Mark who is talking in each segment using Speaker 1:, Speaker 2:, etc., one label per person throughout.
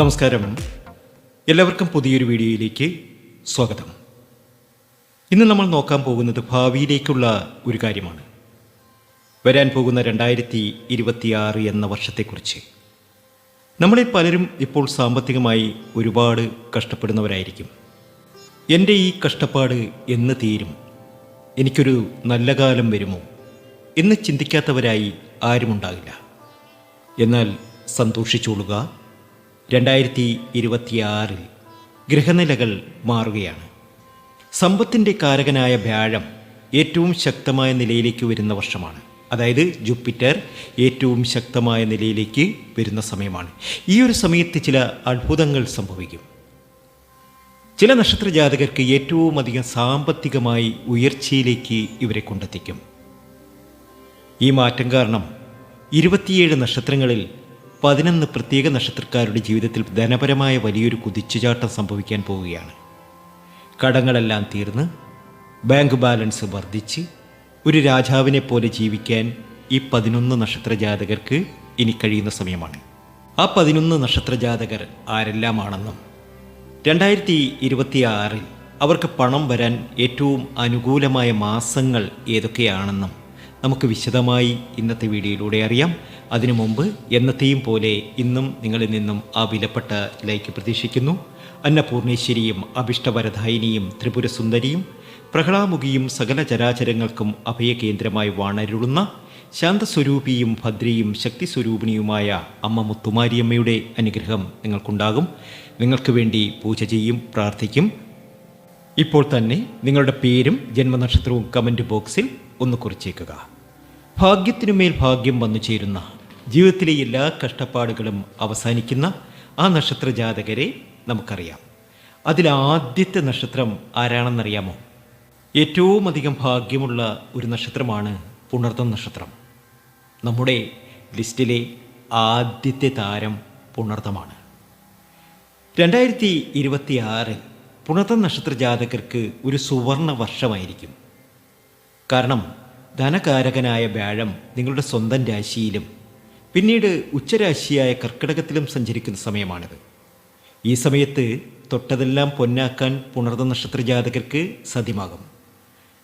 Speaker 1: നമസ്കാരം. എല്ലാവർക്കും പുതിയൊരു വീഡിയോയിലേക്ക് സ്വാഗതം. ഇന്ന് നമ്മൾ നോക്കാൻ പോകുന്നത് ഭാവിയിലേക്കുള്ള ഒരു കാര്യമാണ്. വരാൻ പോകുന്ന രണ്ടായിരത്തി ഇരുപത്തിയാറ് എന്ന വർഷത്തെക്കുറിച്ച്. നമ്മളിൽ പലരും ഇപ്പോൾ സാമ്പത്തികമായി ഒരുപാട് കഷ്ടപ്പെടുന്നവരായിരിക്കും. എന്റെ ഈ കഷ്ടപ്പാട് എന്ന് തീരും. എനിക്കൊരു നല്ല കാലം വരുമോ എന്ന് ചിന്തിക്കാത്തവരായി ആരുമുണ്ടാകില്ല. എന്നാൽ സന്തോഷിച്ചോളുക. രണ്ടായിരത്തി ഇരുപത്തിയാറിൽ ഗ്രഹനിലകൾ മാറുകയാണ്. സമ്പത്തിന്റെ കാരകനായ വ്യാഴം ഏറ്റവും ശക്തമായ നിലയിലേക്ക് വരുന്ന വർഷമാണ്. അതായത് ജൂപ്പിറ്റർ ഏറ്റവും ശക്തമായ നിലയിലേക്ക് വരുന്ന സമയമാണ്. ഈ ഒരു സമയത്ത് ചില അത്ഭുതങ്ങൾ സംഭവിക്കും. ചില നക്ഷത്ര ജാതകർക്ക് ഏറ്റവും അധികം സാമ്പത്തികമായി ഉയർച്ചയിലേക്ക് ഇവരെ കൊണ്ടെത്തിക്കും. ഈ മാറ്റം കാരണം ഇരുപത്തിയേഴ് നക്ഷത്രങ്ങളിൽ പതിനൊന്ന് പ്രത്യേക നക്ഷത്രക്കാരുടെ ജീവിതത്തിൽ ധനപരമായ വലിയൊരു കുതിച്ചുചാട്ടം സംഭവിക്കാൻ പോവുകയാണ്. കടങ്ങളെല്ലാം തീർന്ന് ബാങ്ക് ബാലൻസ് വർദ്ധിച്ച് ഒരു രാജാവിനെ പോലെ ജീവിക്കാൻ ഈ പതിനൊന്ന് നക്ഷത്ര ജാതകർക്ക് ഇനി കഴിയുന്ന സമയമാണ്. ആ പതിനൊന്ന് നക്ഷത്ര ജാതകർ ആരെല്ലാമാണെന്നും രണ്ടായിരത്തി ഇരുപത്തിയാറിൽ അവർക്ക് പണം വരാൻ ഏറ്റവും അനുകൂലമായ മാസങ്ങൾ ഏതൊക്കെയാണെന്നും നമുക്ക് വിശദമായി ഇന്നത്തെ വീഡിയോയിലൂടെ അറിയാം. അതിനു മുമ്പ് എന്നത്തെയും പോലെ ഇന്നും നിങ്ങളിൽ നിന്നും ആ വിലപ്പെട്ട ലൈക്ക് പ്രതീക്ഷിക്കുന്നു. അന്നപൂർണേശ്വരിയും അഭിഷ്ടവരധായിനിയും ത്രിപുരസുന്ദരിയും പ്രഹ്ലാമുഖിയും സകല ചരാചരങ്ങൾക്കും അഭയകേന്ദ്രമായി വാണരുളുന്ന ശാന്തസ്വരൂപിയും ഭദ്രയും ശക്തിസ്വരൂപിണിയുമായ അമ്മ മുത്തുമാരിയമ്മയുടെ അനുഗ്രഹം നിങ്ങൾക്കുണ്ടാകും. നിങ്ങൾക്ക് വേണ്ടി പൂജ ചെയ്യും പ്രാർത്ഥിക്കും. ഇപ്പോൾ തന്നെ നിങ്ങളുടെ പേരും ജന്മനക്ഷത്രവും കമന്റ് ബോക്സിൽ ഒന്ന് കുറിച്ചേക്കുക. ഭാഗ്യത്തിനുമേൽ ഭാഗ്യം വന്നു ചേരുന്ന ജീവിതത്തിലെ എല്ലാ കഷ്ടപ്പാടുകളും അവസാനിക്കുന്ന ആ നക്ഷത്ര ജാതകരെ നമുക്കറിയാം. അതിൽ ആദ്യത്തെ നക്ഷത്രം ആരാണെന്നറിയാമോ? ഏറ്റവും അധികം ഭാഗ്യമുള്ള ഒരു നക്ഷത്രമാണ് പുണർത്തം നക്ഷത്രം. നമ്മുടെ ലിസ്റ്റിലെ ആദ്യത്തെ താരം പുണർത്തമാണ് രണ്ടായിരത്തി ഇരുപത്തി ആറിൽ പുണർത്തം നക്ഷത്ര ജാതകർക്ക് ഒരു സുവർണ വർഷമായിരിക്കും. കാരണം ധനകാരകനായ വ്യാഴം നിങ്ങളുടെ സ്വന്തം രാശിയിലും പിന്നീട് ഉച്ചരാശിയായ കർക്കിടകത്തിലും സഞ്ചരിക്കുന്ന സമയമാണിത്. ഈ സമയത്ത് തൊട്ടതെല്ലാം പൊന്നാക്കാൻ പുണർന്ന നക്ഷത്ര ജാതകർക്ക് സാധ്യമാകും.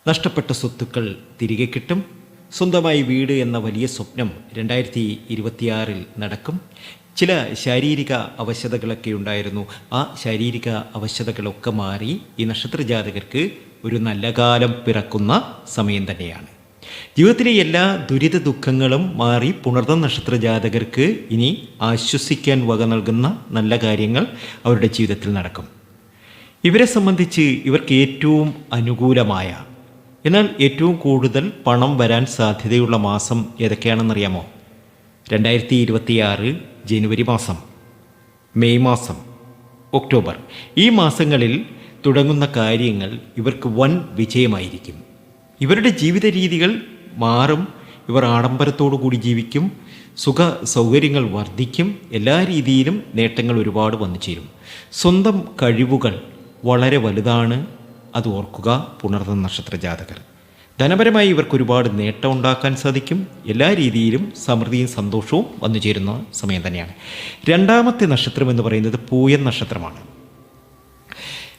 Speaker 1: നഷ്ടപ്പെട്ട സ്വത്തുക്കൾ തിരികെ കിട്ടും. സ്വന്തമായി വീട് എന്ന വലിയ സ്വപ്നം രണ്ടായിരത്തി ഇരുപത്തിയാറിൽ നടക്കും. ചില ശാരീരിക അവശതകളൊക്കെ ഉണ്ടായിരുന്നു. ആ ശാരീരിക അവശതകളൊക്കെ മാറി ഈ നക്ഷത്ര ജാതകർക്ക് ഒരു നല്ല കാലം പിറക്കുന്ന സമയം തന്നെയാണ്. ജീവിതത്തിലെ എല്ലാ ദുരിത ദുഃഖങ്ങളും മാറി പുണർന്ന നക്ഷത്ര ജാതകർക്ക് ഇനി ആശ്വസിക്കാൻ വക നൽകുന്ന നല്ല കാര്യങ്ങൾ അവരുടെ ജീവിതത്തിൽ നടക്കും. ഇവരെ സംബന്ധിച്ച് ഇവർക്ക് ഏറ്റവും അനുകൂലമായ എന്നാൽ ഏറ്റവും കൂടുതൽ പണം വരാൻ സാധ്യതയുള്ള മാസം ഏതൊക്കെയാണെന്നറിയാമോ? രണ്ടായിരത്തി ഇരുപത്തിയാറ് ജനുവരി മാസം മെയ് മാസം ഒക്ടോബർ. ഈ മാസങ്ങളിൽ തുടങ്ങുന്ന കാര്യങ്ങൾ ഇവർക്ക് വൻ വിജയമായിരിക്കും. ഇവരുടെ ജീവിത രീതികൾ മാറും ഇവർ ആഡംബരത്തോടു കൂടി ജീവിക്കും സുഖ സൗകര്യങ്ങൾ വർദ്ധിക്കും എല്ലാ രീതിയിലും നേട്ടങ്ങൾ ഒരുപാട് വന്നു ചേരും. സ്വന്തം കഴിവുകൾ വളരെ വലുതാണ് അത് ഓർക്കുക പുണർന്ന നക്ഷത്ര ജാതകർ ധനപരമായി ഇവർക്ക് ഒരുപാട് നേട്ടം ഉണ്ടാക്കാൻ സാധിക്കും. എല്ലാ രീതിയിലും സമൃദ്ധിയും സന്തോഷവും വന്നു ചേരുന്ന സമയം തന്നെയാണ്. രണ്ടാമത്തെ നക്ഷത്രം എന്ന് പറയുന്നത് പൂയൻ നക്ഷത്രമാണ്.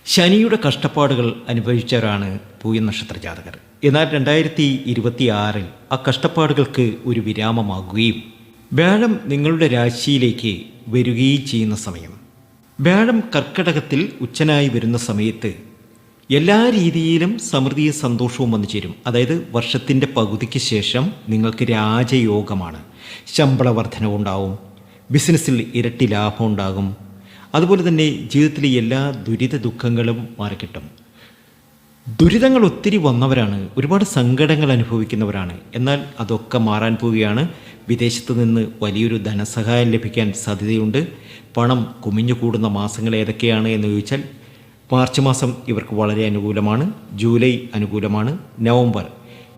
Speaker 1: ശനിയുടെ കഷ്ടപ്പാടുകൾ അനുഭവിച്ചവരാണ് പൂയൻ നക്ഷത്ര ജാതകർ. എന്നാൽ രണ്ടായിരത്തി ഇരുപത്തി ആറിൽ ആ കഷ്ടപ്പാടുകൾക്ക് ഒരു വിരാമമാകുകയും വ്യാഴം നിങ്ങളുടെ രാശിയിലേക്ക് വരികയും ചെയ്യുന്ന സമയം. വ്യാഴം കർക്കടകത്തിൽ ഉച്ചനായി വരുന്ന സമയത്ത് എല്ലാ രീതിയിലും സമൃദ്ധിയും സന്തോഷവും വന്നു ചേരും. അതായത് വർഷത്തിന്റെ പകുതിക്ക് ശേഷം നിങ്ങൾക്ക് രാജയോഗമാണ്. ശമ്പള വർധനവുണ്ടാവും ബിസിനസ്സിൽ ഇരട്ടി ലാഭം ഉണ്ടാകും. അതുപോലെ തന്നെ ജീവിതത്തിലെ എല്ലാ ദുരിത ദുഃഖങ്ങളും മാറിക്കിട്ടും ദുരിതങ്ങൾ ഒത്തിരി വന്നവരാണ്. ഒരുപാട് സങ്കടങ്ങൾ അനുഭവിക്കുന്നവരാണ്. എന്നാൽ അതൊക്കെ മാറാൻ പോവുകയാണ്. വിദേശത്ത് നിന്ന് വലിയൊരു ധനസഹായം ലഭിക്കാൻ സാധ്യതയുണ്ട്. പണം കുമിഞ്ഞു കൂടുന്ന മാസങ്ങൾ ഏതൊക്കെയാണ് എന്ന് ചോദിച്ചാൽ മാർച്ച് മാസം ഇവർക്ക് വളരെ അനുകൂലമാണ്. ജൂലൈ അനുകൂലമാണ്. നവംബർ.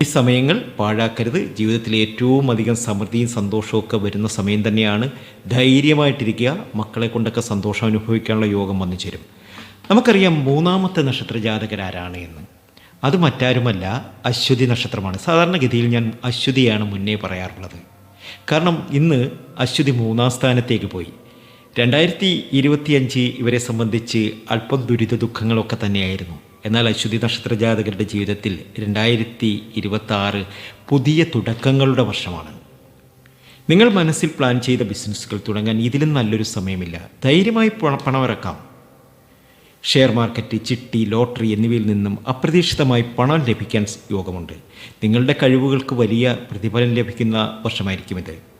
Speaker 1: ഈ സമയങ്ങൾ പാഴാക്കരുത്. ജീവിതത്തിലെ ഏറ്റവും അധികം സമൃദ്ധിയും സന്തോഷവും ഒക്കെ വരുന്ന സമയം തന്നെയാണ് ധൈര്യമായിട്ടിരിക്കുക. മക്കളെ കൊണ്ടൊക്കെ സന്തോഷം അനുഭവിക്കാനുള്ള യോഗം വന്നു ചേരും. നമുക്കറിയാം മൂന്നാമത്തെ നക്ഷത്ര ജാതകരാരാണ് എന്ന്. അത് മറ്റാരുമല്ല അശ്വതി നക്ഷത്രമാണ്. സാധാരണഗതിയിൽ ഞാൻ അശ്വതിയാണ് മുന്നേ പറയാറുള്ളത്. കാരണം ഇന്ന് അശ്വതി മൂന്നാം സ്ഥാനത്തേക്ക് പോയി. രണ്ടായിരത്തി ഇരുപത്തിയഞ്ച് ഇവരെ സംബന്ധിച്ച് അല്പം ദുരിത ദുഃഖങ്ങളൊക്കെ തന്നെയായിരുന്നു. എന്നാൽ അശ്വതി നക്ഷത്ര ജാതകരുടെ ജീവിതത്തിൽ രണ്ടായിരത്തി ഇരുപത്തി പുതിയ തുടക്കങ്ങളുടെ വർഷമാണ്. നിങ്ങൾ മനസ്സിൽ പ്ലാൻ ചെയ്ത ബിസിനസ്സുകൾ തുടങ്ങാൻ ഇതിലും നല്ലൊരു സമയമില്ല. ധൈര്യമായി പണ- പണമിറക്കാം. ഷെയർ മാർക്കറ്റ് ചിട്ടി ലോട്ടറി എന്നിവയിൽ നിന്നും അപ്രതീക്ഷിതമായി പണം ലഭിക്കാൻ യോഗമുണ്ട്. നിങ്ങളുടെ കഴിവുകൾക്ക് വലിയ പ്രതിഫലം ലഭിക്കുന്ന വർഷമായിരിക്കും ഇത്.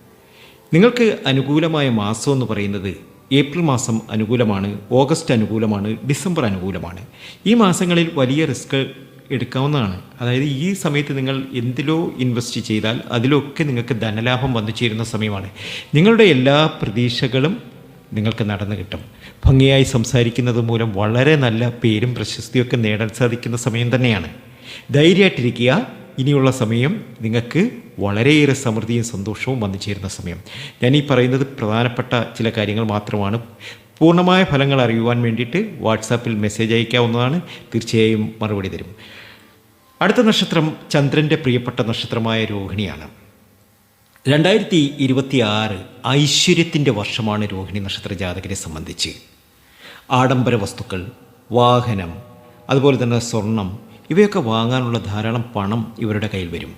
Speaker 1: നിങ്ങൾക്ക് അനുകൂലമായ മാസം എന്ന് പറയുന്നത് ഏപ്രിൽ മാസം അനുകൂലമാണ് ഓഗസ്റ്റ് അനുകൂലമാണ് ഡിസംബർ അനുകൂലമാണ്. ഈ മാസങ്ങളിൽ വലിയ റിസ്ക് എടുക്കാവുന്നതാണ്. അതായത് ഈ സമയത്ത് നിങ്ങൾ എന്തിലോ ഇൻവെസ്റ്റ് ചെയ്താൽ അതിലൊക്കെ നിങ്ങൾക്ക് ധനലാഭം വന്നു ചേരുന്ന സമയമാണ്. നിങ്ങളുടെ എല്ലാ പ്രതീക്ഷകളും നിങ്ങൾക്ക് നടന്നു കിട്ടും. ഭംഗിയായി സംസാരിക്കുന്നത് മൂലം വളരെ നല്ല പേരും പ്രശസ്തിയൊക്കെ നേടാൻ സാധിക്കുന്ന സമയം തന്നെയാണ്. ധൈര്യമായിട്ടിരിക്കുക. ഇനിയുള്ള സമയം നിങ്ങൾക്ക് വളരെയേറെ സമൃദ്ധിയും സന്തോഷവും വന്നു ചേരുന്ന സമയം. ഞാൻ ഈ പറയുന്നത് പ്രധാനപ്പെട്ട ചില കാര്യങ്ങൾ മാത്രമാണ്. പൂർണമായ ഫലങ്ങൾ അറിയുവാൻ വേണ്ടിയിട്ട് വാട്സാപ്പിൽ മെസ്സേജ് അയക്കാവുന്നതാണ്. തീർച്ചയായും മറുപടി തരും. അടുത്ത നക്ഷത്രം ചന്ദ്രന്റെ പ്രിയപ്പെട്ട നക്ഷത്രമായ രോഹിണിയാണ്. രണ്ടായിരത്തി ഇരുപത്തി ആറ് ഐശ്വര്യത്തിന്റെ വർഷമാണ് രോഹിണി നക്ഷത്ര ജാതകരെ സംബന്ധിച്ച്. ആഡംബര വസ്തുക്കൾ വാഹനം അതുപോലെ തന്നെ സ്വർണം ഇവയൊക്കെ വാങ്ങാനുള്ള ധാരാളം പണം ഇവരുടെ കയ്യിൽ വരും.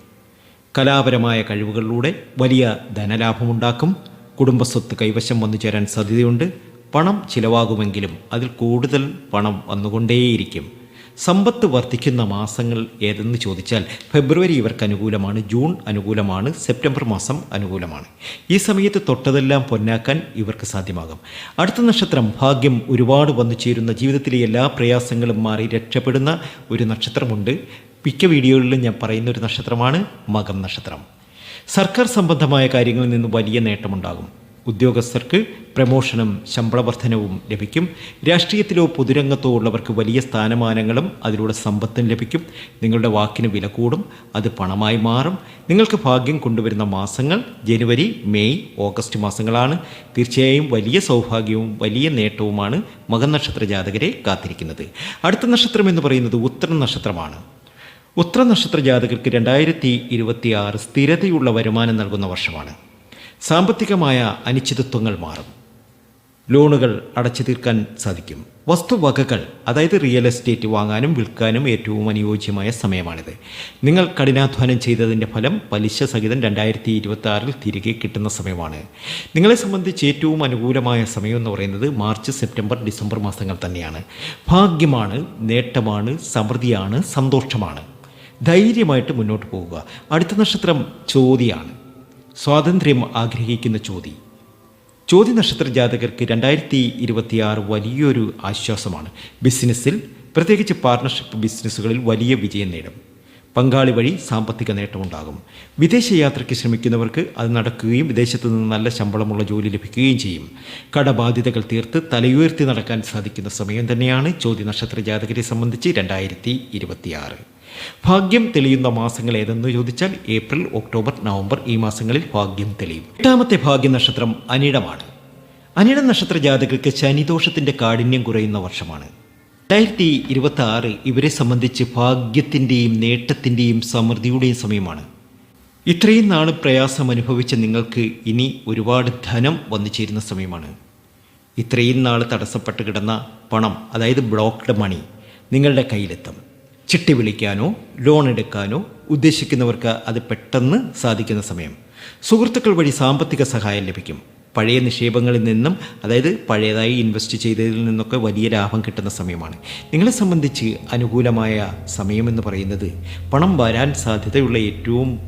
Speaker 1: കലാപരമായ കഴിവുകളിലൂടെ വലിയ ധനലാഭമുണ്ടാക്കും. കുടുംബസ്വത്ത് കൈവശം വന്നു ചേരാൻ സാധ്യതയുണ്ട്. പണം ചിലവാകുമെങ്കിലും അതിൽ കൂടുതൽ പണം വന്നുകൊണ്ടേയിരിക്കും. സമ്പത്ത് വർദ്ധിക്കുന്ന മാസങ്ങൾ ഏതെന്ന് ചോദിച്ചാൽ ഫെബ്രുവരി ഇവർക്ക് അനുകൂലമാണ് ജൂൺ അനുകൂലമാണ് സെപ്റ്റംബർ മാസം അനുകൂലമാണ്. ഈ സമയത്ത് തൊട്ടതെല്ലാം പൊന്നാക്കാൻ ഇവർക്ക് സാധ്യമാകും. അടുത്ത നക്ഷത്രം ഭാഗ്യം ഒരുപാട് വന്നു ചേരുന്ന ജീവിതത്തിലെ എല്ലാ പ്രയാസങ്ങളും മാറി രക്ഷപ്പെടുന്ന ഒരു നക്ഷത്രമുണ്ട്. മിക്ക വീഡിയോകളിലും ഞാൻ പറയുന്ന ഒരു നക്ഷത്രമാണ് മകം നക്ഷത്രം. സർക്കാർ സംബന്ധമായ കാര്യങ്ങളിൽ നിന്ന് വലിയ നേട്ടമുണ്ടാകും. ഉദ്യോഗസ്ഥർക്ക് പ്രമോഷനും ശമ്പളവർദ്ധനവും ലഭിക്കും. രാഷ്ട്രീയത്തിലോ പൊതുരംഗത്തോ ഉള്ളവർക്ക് വലിയ സ്ഥാനമാനങ്ങളും അതിലൂടെ സമ്പത്തും ലഭിക്കും. നിങ്ങളുടെ വാക്കിന് വില കൂടും അത് പണമായി മാറും. നിങ്ങൾക്ക് ഭാഗ്യം കൊണ്ടുവരുന്ന മാസങ്ങൾ ജനുവരി മെയ് ഓഗസ്റ്റ് മാസങ്ങളാണ്. തീർച്ചയായും വലിയ സൗഭാഗ്യവും വലിയ നേട്ടവുമാണ് മകനക്ഷത്ര ജാതകരെ കാത്തിരിക്കുന്നത്. അടുത്ത നക്ഷത്രം എന്ന് പറയുന്നത് ഉത്തര നക്ഷത്രമാണ്. ഉത്തര നക്ഷത്ര ജാതകർക്ക് രണ്ടായിരത്തി ഇരുപത്തി ആറ് സ്ഥിരതയുള്ള വരുമാനം നൽകുന്ന വർഷമാണ്. സാമ്പത്തികമായ അനിശ്ചിതത്വങ്ങൾ മാറും. ലോണുകൾ അടച്ചു തീർക്കാൻ സാധിക്കും. വസ്തുവകകൾ അതായത് റിയൽ എസ്റ്റേറ്റ് വാങ്ങാനും വിൽക്കാനും ഏറ്റവും അനുയോജ്യമായ സമയമാണിത്. നിങ്ങൾ കഠിനാധ്വാനം ചെയ്തതിന്റെ ഫലം പലിശ സഹിതം രണ്ടായിരത്തി ഇരുപത്തി ആറിൽ തിരികെ കിട്ടുന്ന സമയമാണ്. നിങ്ങളെ സംബന്ധിച്ച് ഏറ്റവും അനുകൂലമായ സമയം എന്ന് പറയുന്നത് മാർച്ച് സെപ്റ്റംബർ ഡിസംബർ മാസങ്ങൾ തന്നെയാണ്. ഭാഗ്യമാണ് നേട്ടമാണ് സമൃദ്ധിയാണ് സന്തോഷമാണ്. ധൈര്യമായിട്ട് മുന്നോട്ട് പോവുക അടുത്ത നക്ഷത്രം ചോതിയാണ്. സ്വാതന്ത്ര്യം ആഗ്രഹിക്കുന്ന ചോതി ചോതി നക്ഷത്ര ജാതകർക്ക് രണ്ടായിരത്തി ഇരുപത്തിയാറ് വലിയൊരു ആശ്വാസമാണ്. ബിസിനസ്സിൽ പ്രത്യേകിച്ച് പാർട്ണർഷിപ്പ് ബിസിനസ്സുകളിൽ വലിയ വിജയം നേടും. പങ്കാളി വഴി സാമ്പത്തിക നേട്ടമുണ്ടാകും വിദേശ യാത്രയ്ക്ക് ശ്രമിക്കുന്നവർക്ക് അത് നടക്കുകയും വിദേശത്ത് നിന്ന് നല്ല ശമ്പളമുള്ള ജോലി ലഭിക്കുകയും ചെയ്യും. കടബാധ്യതകൾ തീർത്ത് തലയുയർത്തി നടക്കാൻ സാധിക്കുന്ന സമയം തന്നെയാണ് ചോദ്യ നക്ഷത്ര ജാതകരെ സംബന്ധിച്ച് രണ്ടായിരത്തി ഭാഗ്യം തെളിയുന്ന മാസങ്ങൾ ഏതെന്ന് ചോദിച്ചാൽ ഏപ്രിൽ ഒക്ടോബർ നവംബർ ഈ മാസങ്ങളിൽ ഭാഗ്യം തെളിയും. എട്ടാമത്തെ ഭാഗ്യ നക്ഷത്രം അനിടമാണ്. അനിട നക്ഷത്ര ജാതകർക്ക് ശനിദോഷത്തിന്റെ കാഠിന്യം കുറയുന്ന വർഷമാണ്. രണ്ടായിരത്തി ഇരുപത്തി ആറ് ഇവരെ സംബന്ധിച്ച് ഭാഗ്യത്തിന്റെയും നേട്ടത്തിന്റെയും സമൃദ്ധിയുടെയും സമയമാണ്. ഇത്രയും നാൾ പ്രയാസം അനുഭവിച്ച നിങ്ങൾക്ക് ഇനി ഒരുപാട് ധനം വന്നു ചേരുന്ന സമയമാണ്. ഇത്രയും നാൾ തടസ്സപ്പെട്ട് കിടന്ന പണം അതായത് ബ്ലോക്ക്ഡ് മണി നിങ്ങളുടെ കയ്യിലെത്തും. ചിട്ടി വിളിക്കാനോ ലോൺ എടുക്കാനോ ഉദ്ദേശിക്കുന്നവർക്ക് അത് പെട്ടെന്ന് സാധിക്കുന്ന സമയം. സുഹൃത്തുക്കൾ വഴി സാമ്പത്തിക സഹായം ലഭിക്കും. പഴയ നിക്ഷേപങ്ങളിൽ നിന്നും അതായത് പഴയതായി ഇൻവെസ്റ്റ് ചെയ്തതിൽ നിന്നൊക്കെ വലിയ ലാഭം കിട്ടുന്ന സമയമാണ്. നിങ്ങളെ സംബന്ധിച്ച് അനുകൂലമായ സമയമെന്ന് പറയുന്നത് പണം വരാൻ സാധ്യതയുള്ള ഏറ്റവും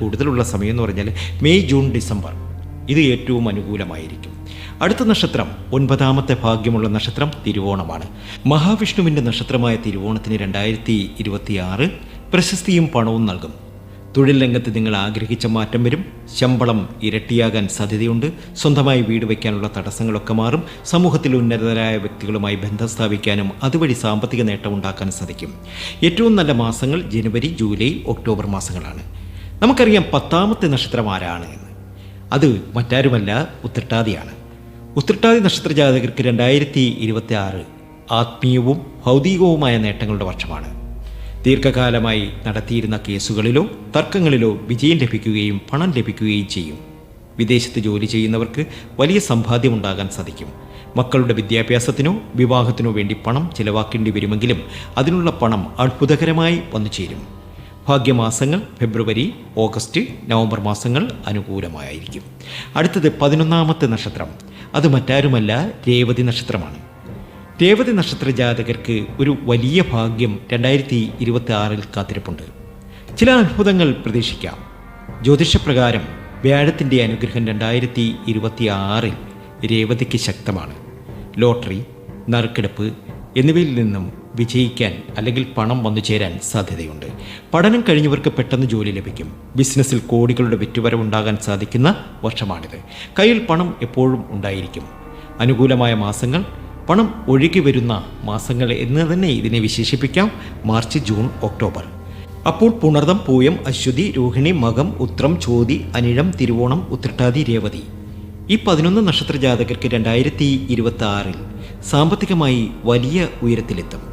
Speaker 1: കൂടുതലുള്ള സമയം എന്ന് പറഞ്ഞാൽ മെയ് ജൂൺ ഡിസംബർ. ഇത് ഏറ്റവും അനുകൂലമായിരിക്കും. അടുത്ത നക്ഷത്രം ഒൻപതാമത്തെ ഭാഗ്യമുള്ള നക്ഷത്രം തിരുവോണമാണ്. മഹാവിഷ്ണുവിന്റെ നക്ഷത്രമായ തിരുവോണത്തിന് രണ്ടായിരത്തി ഇരുപത്തിയാറ് പ്രശസ്തിയും പണവും നൽകും. തൊഴിൽ രംഗത്ത് നിങ്ങൾ ആഗ്രഹിച്ച മാറ്റം വരും. ശമ്പളം ഇരട്ടിയാകാൻ സാധ്യതയുണ്ട്. സ്വന്തമായി വീട് വയ്ക്കാനുള്ള തടസ്സങ്ങളൊക്കെ മാറും. സമൂഹത്തിൽ ഉന്നതരായ വ്യക്തികളുമായി ബന്ധം സ്ഥാപിക്കാനും അതുവഴി സാമ്പത്തിക നേട്ടം ഉണ്ടാക്കാനും സാധിക്കും. ഏറ്റവും നല്ല മാസങ്ങൾ ജനുവരി ജൂലൈ ഒക്ടോബർ മാസങ്ങളാണ്. നമുക്കറിയാം പത്താമത്തെ നക്ഷത്രം ആരാണ് എന്ന്. അത് മറ്റാരുമല്ല ഉത്രട്ടാതിയാണ്. ഉത്രട്ടാതി നക്ഷത്ര ജാതകർക്ക് രണ്ടായിരത്തി ഇരുപത്തി ആറ് ആത്മീയവും ഭൗതികവുമായ നേട്ടങ്ങളുടെ വർഷമാണ്. ദീർഘകാലമായി നടത്തിയിരുന്ന കേസുകളിലോ തർക്കങ്ങളിലോ വിജയം ലഭിക്കുകയും പണം ലഭിക്കുകയും ചെയ്യും. വിദേശത്ത് ജോലി ചെയ്യുന്നവർക്ക് വലിയ സമ്പാദ്യമുണ്ടാകാൻ സാധിക്കും. മക്കളുടെ വിദ്യാഭ്യാസത്തിനോ വിവാഹത്തിനോ വേണ്ടി പണം ചിലവാക്കേണ്ടി വരുമെങ്കിലും അതിനുള്ള പണം അത്ഭുതകരമായി വന്നു ചേരും. ഭാഗ്യമാസങ്ങൾ ഫെബ്രുവരി ഓഗസ്റ്റ് നവംബർ മാസങ്ങൾ അനുകൂലമായിരിക്കും. അടുത്തത് പതിനൊന്നാമത്തെ നക്ഷത്രം. അത് മറ്റാരുമല്ല രേവതി നക്ഷത്രമാണ്. രേവതി നക്ഷത്ര ജാതകർക്ക് ഒരു വലിയ ഭാഗ്യം രണ്ടായിരത്തി ഇരുപത്തി ആറിൽ കാത്തിരിപ്പുണ്ട്. ചില അത്ഭുതങ്ങൾ പ്രതീക്ഷിക്കാം. ജ്യോതിഷപ്രകാരം വ്യാഴത്തിന്റെ അനുഗ്രഹം രണ്ടായിരത്തി ഇരുപത്തി ആറിൽ രേവതിക്ക് ശക്തമാണ്. ലോട്ടറി നറുക്കെടുപ്പ് എന്നിവയിൽ നിന്നും വിജയിക്കാൻ അല്ലെങ്കിൽ പണം വന്നു ചേരാൻ സാധ്യതയുണ്ട്. പഠനം കഴിഞ്ഞവർക്ക് പെട്ടെന്ന് ജോലി ലഭിക്കും. ബിസിനസ്സിൽ കോടികളുടെ വിറ്റുവരവുണ്ടാകാൻ സാധിക്കുന്ന വർഷമാണിത്. കയ്യിൽ പണം എപ്പോഴും ഉണ്ടായിരിക്കും. അനുകൂലമായ മാസങ്ങൾ പണം ഒഴുകി വരുന്ന മാസങ്ങൾ എന്ന് തന്നെ ഇതിനെ വിശേഷിപ്പിക്കാം. March June October. അപ്പോൾ പുണർദം പൂയം അശ്വതി രോഹിണി മകം ഉത്രം ചോതി അനിഴം തിരുവോണം ഉത്രട്ടാതി രേവതി. ഈ പതിനൊന്ന് നക്ഷത്ര ജാതകർക്ക് രണ്ടായിരത്തി ഇരുപത്തി ആറിൽ സാമ്പത്തികമായി വലിയ ഉയരത്തിലെത്തും.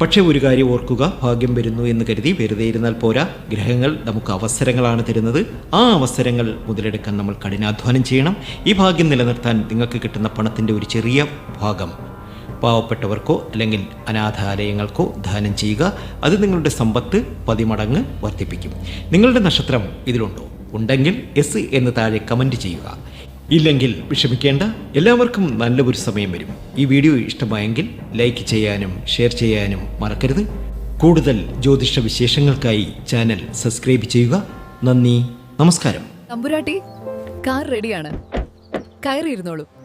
Speaker 1: പക്ഷേ ഒരു കാര്യം ഓർക്കുക ഭാഗ്യം വരുന്നു എന്ന് കരുതി വെറുതെ ഇരുന്നാൽ പോരാ. ഗ്രഹങ്ങൾ നമുക്ക് അവസരങ്ങളാണ് തരുന്നത്. ആ അവസരങ്ങൾ മുതലെടുക്കാൻ നമ്മൾ കഠിനാധ്വാനം ചെയ്യണം. ഈ ഭാഗ്യം നിലനിർത്താൻ നിങ്ങൾക്ക് കിട്ടുന്ന പണത്തിന്റെ ഒരു ചെറിയ ഭാഗം. പാവപ്പെട്ടവർക്കോ അല്ലെങ്കിൽ അനാഥാലയങ്ങൾക്കോ ദാനം ചെയ്യുക. അത് നിങ്ങളുടെ സമ്പത്ത് പതിമടങ്ങ് വർദ്ധിപ്പിക്കും. നിങ്ങളുടെ നക്ഷത്രം ഇതിലുണ്ടോ? ഉണ്ടെങ്കിൽ എസ് എന്ന് താഴെ കമന്റ് ചെയ്യുക. ഇല്ലെങ്കിൽ വിഷമിക്കേണ്ട. എല്ലാവർക്കും നല്ല ഒരു സമയം വരും. ഈ വീഡിയോ ഇഷ്ടമായെങ്കിൽ ലൈക്ക് ചെയ്യാനും ഷെയർ ചെയ്യാനും മറക്കരുത്. കൂടുതൽ ജ്യോതിഷ വിശേഷങ്ങൾക്കായി ചാനൽ സബ്സ്ക്രൈബ് ചെയ്യുക. നന്ദി. നമസ്കാരം.
Speaker 2: തമ്പുരാട്ടി കാർ റെഡിയാണ്. കയറിയിരുന്നോളൂ.